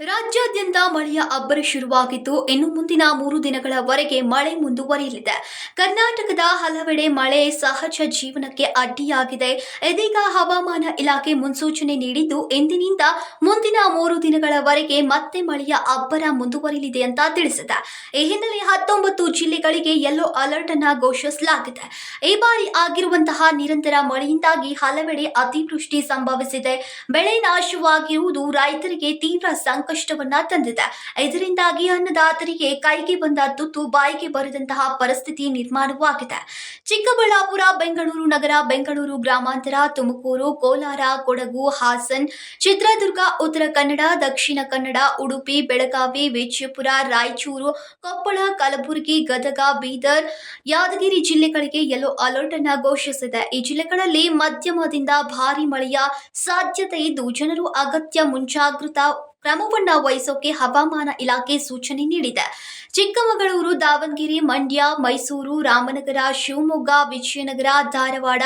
ರಾಜ್ಯಾದ್ಯಂತ ಮಳೆಯ ಅಬ್ಬರ ಶುರುವಾಗಿದ್ದು, ಇನ್ನು ಮುಂದಿನ ಮೂರು ದಿನಗಳವರೆಗೆ ಮಳೆ ಮುಂದುವರಿಯಲಿದೆ. ಕರ್ನಾಟಕದ ಹಲವೆಡೆ ಮಳೆ ಸಹಜ ಜೀವನಕ್ಕೆ ಅಡ್ಡಿಯಾಗಿದೆ. ಇದೀಗ ಹವಾಮಾನ ಇಲಾಖೆ ಮುನ್ಸೂಚನೆ ನೀಡಿದ್ದು, ಇಂದಿನಿಂದ ಮುಂದಿನ ಮೂರು ದಿನಗಳವರೆಗೆ ಮತ್ತೆ ಮಳೆಯ ಅಬ್ಬರ ಮುಂದುವರಿಯಲಿದೆ ಅಂತ ತಿಳಿಸಿದೆ. ಈ ಹಿನ್ನೆಲೆ ಹತ್ತೊಂಬತ್ತು ಜಿಲ್ಲೆಗಳಿಗೆ ಯೆಲ್ಲೋ ಅಲರ್ಟ್ ಅನ್ನ ಘೋಷಿಸಲಾಗಿದೆ. ಈ ಬಾರಿ ಆಗಿರುವಂತಹ ನಿರಂತರ ಮಳೆಯಿಂದಾಗಿ ಹಲವೆಡೆ ಅತಿವೃಷ್ಟಿ ಸಂಭವಿಸಿದೆ. ಬೆಳೆ ನಾಶವಾಗಿರುವುದು ರೈತರಿಗೆ ತೀವ್ರ ಸಂಕಷ್ಟವನ್ನ ತಂದಿದೆ. ಇದರಿಂದಾಗಿ ಅನ್ನದಾತರಿಗೆ ಕೈಗೆ ಬಂದ ತುತ್ತು, ಬಾಯಿಗೆ ಬರದಂತಹ ಪರಿಸ್ಥಿತಿ ನಿರ್ಮಾಣವಾಗಿದೆ. ಚಿಕ್ಕಬಳ್ಳಾಪುರ, ಬೆಂಗಳೂರು ನಗರ, ಬೆಂಗಳೂರು ಗ್ರಾಮಾಂತರ, ತುಮಕೂರು, ಕೋಲಾರ, ಕೊಡಗು, ಹಾಸನ್, ಚಿತ್ರದುರ್ಗ, ಉತ್ತರ ಕನ್ನಡ, ದಕ್ಷಿಣ ಕನ್ನಡ, ಉಡುಪಿ, ಬೆಳಗಾವಿ, ವಿಜಯಪುರ, ರಾಯಚೂರು, ಕೊಪ್ಪಳ, ಕಲಬುರಗಿ, ಗದಗ, ಬೀದರ್, ಯಾದಗಿರಿ ಜಿಲ್ಲೆಗಳಿಗೆ ಯೆಲ್ಲೋ ಅಲರ್ಟ್ ಅನ್ನ ಘೋಷಿಸಿದೆ. ಈ ಜಿಲ್ಲೆಗಳಲ್ಲಿ ಮಧ್ಯಮದಿಂದ ಭಾರಿ ಮಳೆಯ ಸಾಧ್ಯತೆ ಇದ್ದು ಜನರು ಅಗತ್ಯ ಮುಂಜಾಗೃತಾ ಕ್ರಮವನ್ನ ವಹಿಸೋಕೆ ಹವಾಮಾನ ಇಲಾಖೆ ಸೂಚನೆ ನೀಡಿದೆ. ಚಿಕ್ಕಮಗಳೂರು, ದಾವಣಗೆರೆ, ಮಂಡ್ಯ, ಮೈಸೂರು, ರಾಮನಗರ, ಶಿವಮೊಗ್ಗ, ವಿಜಯನಗರ, ಧಾರವಾಡ,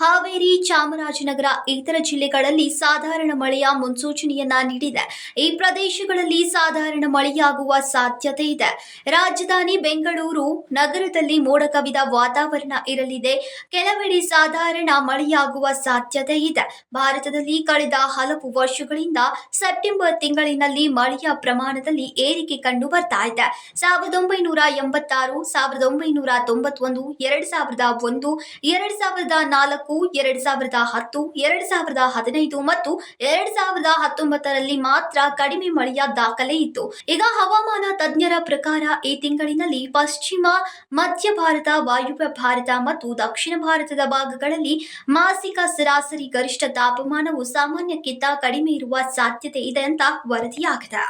ಹಾವೇರಿ, ಚಾಮರಾಜನಗರ ಇತರ ಜಿಲ್ಲೆಗಳಲ್ಲಿ ಸಾಧಾರಣ ಮಳೆಯ ಮುನ್ಸೂಚನೆಯನ್ನ ನೀಡಿದೆ. ಈ ಪ್ರದೇಶಗಳಲ್ಲಿ ಸಾಧಾರಣ ಮಳೆಯಾಗುವ ಸಾಧ್ಯತೆ ಇದೆ. ರಾಜಧಾನಿ ಬೆಂಗಳೂರು ನಗರದಲ್ಲಿ ಮೋಡ ಕವಿದ ವಾತಾವರಣ ಇರಲಿದೆ. ಕೆಲವೆಡೆ ಸಾಧಾರಣ ಮಳೆಯಾಗುವ ಸಾಧ್ಯತೆ ಇದೆ. ಭಾರತದಲ್ಲಿ ಕಳೆದ ಹಲವು ವರ್ಷಗಳಿಂದ ಸೆಪ್ಟೆಂಬರ್ ತಿಂಗಳಿನಲ್ಲಿ ಮಳೆಯ ಪ್ರಮಾಣದಲ್ಲಿ ಏರಿಕೆ ಕಂಡು ಬರ್ತಾ ಇದೆ. ಸಾವಿರದ ಒಂಬೈನೂರ ಎಂಬತ್ತಾರು, ಸಾವಿರದ ಒಂಬೈನೂರ ತೊಂಬತ್ತೊಂದು, ಎರಡ್ ಸಾವಿರದ ಒಂದು, ಎರಡ್ ಸಾವಿರದ ನಾಲ್ಕು, ಎರಡ್ ಸಾವಿರದ ಹತ್ತು, ಎರಡ್ ಸಾವಿರದ ಹದಿನೈದು ಮತ್ತು ಎರಡ್ ಸಾವಿರದ ಹತ್ತೊಂಬತ್ತರಲ್ಲಿ ಮಾತ್ರ ಕಡಿಮೆ ಮಳೆಯ ದಾಖಲೆ ಇತ್ತು. ಈಗ ಹವಾಮಾನ ತಜ್ಞರ ಪ್ರಕಾರ ಈ ತಿಂಗಳಿನಲ್ಲಿ ಪಶ್ಚಿಮ, ಮಧ್ಯ ಭಾರತ ವಾಯುವ್ಯ ಭಾರತ ಮತ್ತು ದಕ್ಷಿಣ ಭಾರತದ ಭಾಗಗಳಲ್ಲಿ ಮಾಸಿಕ ಸರಾಸರಿ ಗರಿಷ್ಠ ತಾಪಮಾನವು ಸಾಮಾನ್ಯಕ್ಕಿಂತ ಕಡಿಮೆ ಇರುವ ಸಾಧ್ಯತೆ ಇದೆ ಅಂತ ವರದಿಯಾಗಿದೆ